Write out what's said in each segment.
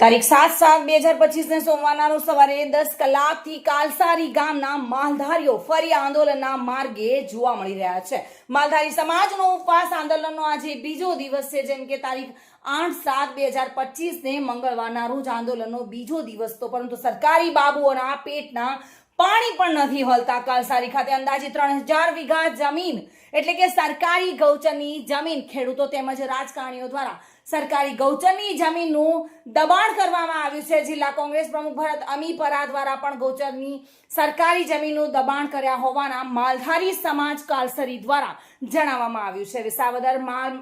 તારીખ સાત સાત બે હજાર પચીસને સોમવારના સવારે દસ કલાકથી કાલસારી ગામના માલધારીઓ ફરી આંદોલનના માર્ગે જોવા મળી રહ્યા છે. માલધારી સમાજનો ઉપવાસ આંદોલનનો આજે બીજો દિવસ છે. જેમ કે તારીખ આઠ સાત બે હજાર પચીસને મંગળવારના રોજ આંદોલનનો બીજો દિવસ તો પરંતુ સરકારી બાબુઓના પેટના પાણી પણ નથી હલતા. કાલસારી ખાતે અંદાજે ત્રણ હજાર વીઘા જમીન એટલે કે સરકારી ગૌચરની જમીન ખેડૂતો તેમજ રાજકારણીઓ દ્વારા સરકારી ગૌચરની જમીનનું દબાણ કરવામાં આવ્યું છે. જિલ્લા કોંગ્રેસ પ્રમુખ ભરત અમીપરા દ્વારા પણ ગૌચરની સરકારી જમીનનું દબાણ કર્યા હોવાના માલધારી સમાજ કાલસરી દ્વારા જણાવવામાં આવ્યું છે. વિસાવદર માલ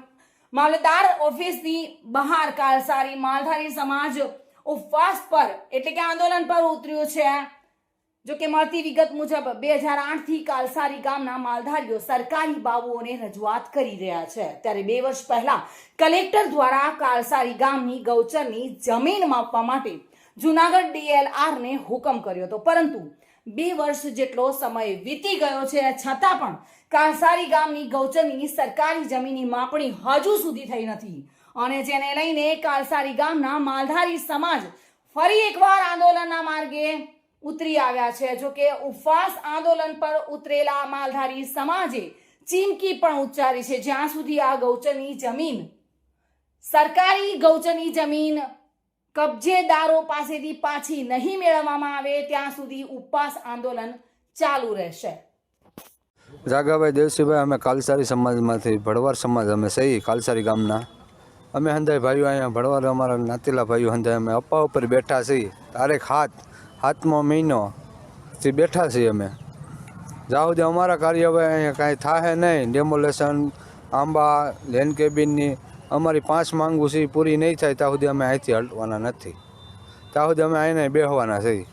મામલતદાર ઓફિસની બહાર કાલસારી માલધારી સમાજ ઉપવાસ પર એટલે કે આંદોલન પર ઉતર્યું છે. જો કે મળતી વિગત મુજબ બે હજાર આઠથી કાલસારી ગામના માલધારીઓ સરકારી બાબુઓને રજૂઆત કરી રહ્યા છે. ત્યારે બે વર્ષ પહેલા કલેક્ટર દ્વારા કાલસારી ગામની ગૌચરની જમીન માપવા માટે જુનાગઢ ડીએલઆરને હુકમ કર્યો હતો. પરંતુ બે વર્ષ જેટલો સમય વીતી ગયો છે, છતાં પણ કાલસારી ગામની ગૌચરની સરકારી જમીનની માપણી હજુ સુધી થઈ નથી. અને જેને લઈને કાલસારી ગામના માલધારી સમાજ ફરી એકવાર આંદોલનના માર્ગે ઉતરી આવ્યા છે. જો કે ઉપવાસ આંદોલન પર ઉતરેલા માલધારી સમાજે ચીમકી પણ ઉચ્ચારી છે. જ્યાં સુધી આ ગૌચરની જમીન, સરકારી ગૌચરની જમીન કબજેદારો પાસેથી પાછી નહીં મેળવવામાં આવે, ત્યાં સુધી ઉપવાસ આંદોલન ચાલુ રહેશે. જાગાભાઈ, દેવસીભાઈ, અમે કાલસારી સમાજમાંથી ભડવાર સમાજ અમે સહી, કાલસારી ગામના. અમે હંધાઈ ભાઈઓ અહીંયા ભડવાર અમારા નાતીલા ભાઈઓ હંધાઈ અમે અપ્પા ઉપર બેઠા છીએ. તારીખ હાથ હાથમો મહિનો થી બેઠા છીએ અમે. જ્યાં સુધી અમારા કાર્ય હવે અહીંયા કાંઈ થાય નહીં. ડેમોલેશન આંબા લેન્ડ કેબિનની અમારી પાંચ માંગુ છે પૂરી નહીં થાય, ત્યાં સુધી અમે અહીંથી હટવાના નથી. ત્યાં સુધી અમે અહીંને બેહવાના છીએ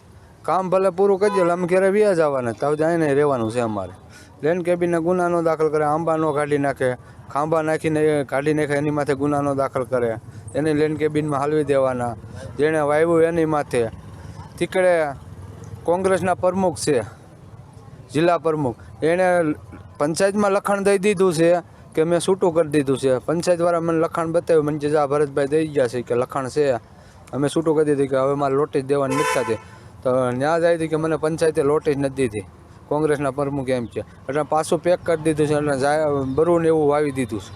કામ ભલે પૂરું કરી દે અમે ઘરે વ્યાજ આવવાના ત્યાં સુધી અહીંયા રહેવાનું છે અમારે. લેન્ડ કેબિનને ગુના નો દાખલ કરે, આંબા નો કાઢી નાખે, ખાંભા નાખીને કાઢી નાખે, એની માથે ગુનાનો દાખલ કરે. એને લેન્ડ કેબિનમાં હાલવી દેવાના. જેણે વાવ્યું એની માથે તીકડે કોંગ્રેસના પ્રમુખ છે, જિલ્લા પ્રમુખ. એણે પંચાયતમાં લખાણ દઈ દીધું છે કે મેં છૂટું કરી દીધું છે. પંચાયતવાળા મને લખાણ બતાવ્યું. મને જા ભરતભાઈ દઈ ગયા છે કે લખાણ છે. અમે છૂટું કરી દીધું કે હવે મારે લોટીસ દેવાની નથી હતી તો ત્યાં આવી હતી કે મને પંચાયતે લોટી જ નથી દીધી. કોંગ્રેસના પ્રમુખ એમ છે એટલે પાછું પેક કરી દીધું છે, એટલે બરું ને એવું વાવી દીધું છે.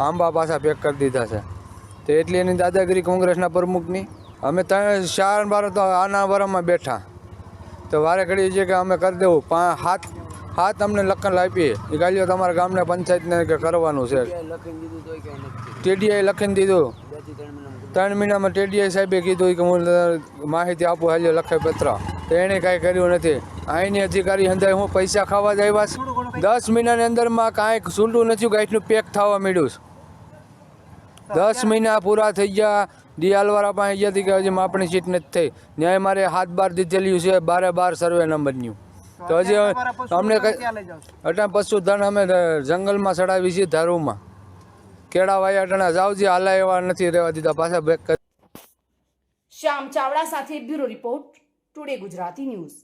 આંબા પાછા પેક કરી દીધા છે. તો એટલી એની દાદાગીરી કોંગ્રેસના પ્રમુખની? અમે ત્રણ ચાર બાર તો આના વરમાં બેઠા. તો વારે ઘડી છે કે અમે કરી દેવું. પા હાથ હાથ અમને લખન આપીએ એ ગાલીઓ તમારા ગામને પંચાયતને કે કરવાનું છે. ટેડીઆઈ લખીને દીધું ત્રણ મહિનામાં ટેડીઆઈ સાહેબે કીધું કે હું માહિતી આપું હાલ્યો લખે પત્ર. તો એણે કાંઈ કર્યું નથી. અહીંની અધિકારી અંદર હું પૈસા ખાવા જ આવ્યા છે. દસ મહિનાની અંદરમાં કાંઈક સૂંડું નથી ગાંઠનું પેક થવા માંડ્યું દસ મહિના પૂરા થઈ ગયા. દિયાલવાળા પાસે અહીંયાથી હતી કે હજી માપણી સીટ નથી થઈ. ન્યાય મારે હાથ બાર દીધેલી છે બારે બાર સર્વે નંબરનું તો હજી અમને એટલે અટા પશુધન અમે જંગલમાં ચડાવી છીએ ધારુમાં. કેળા વાયા અટાણા જાવજી હાલા એવા નથી રહેવા દીધા પાછા બેક કરી. શ્યામ ચાવડા સાથે bureau report today Gujarati news.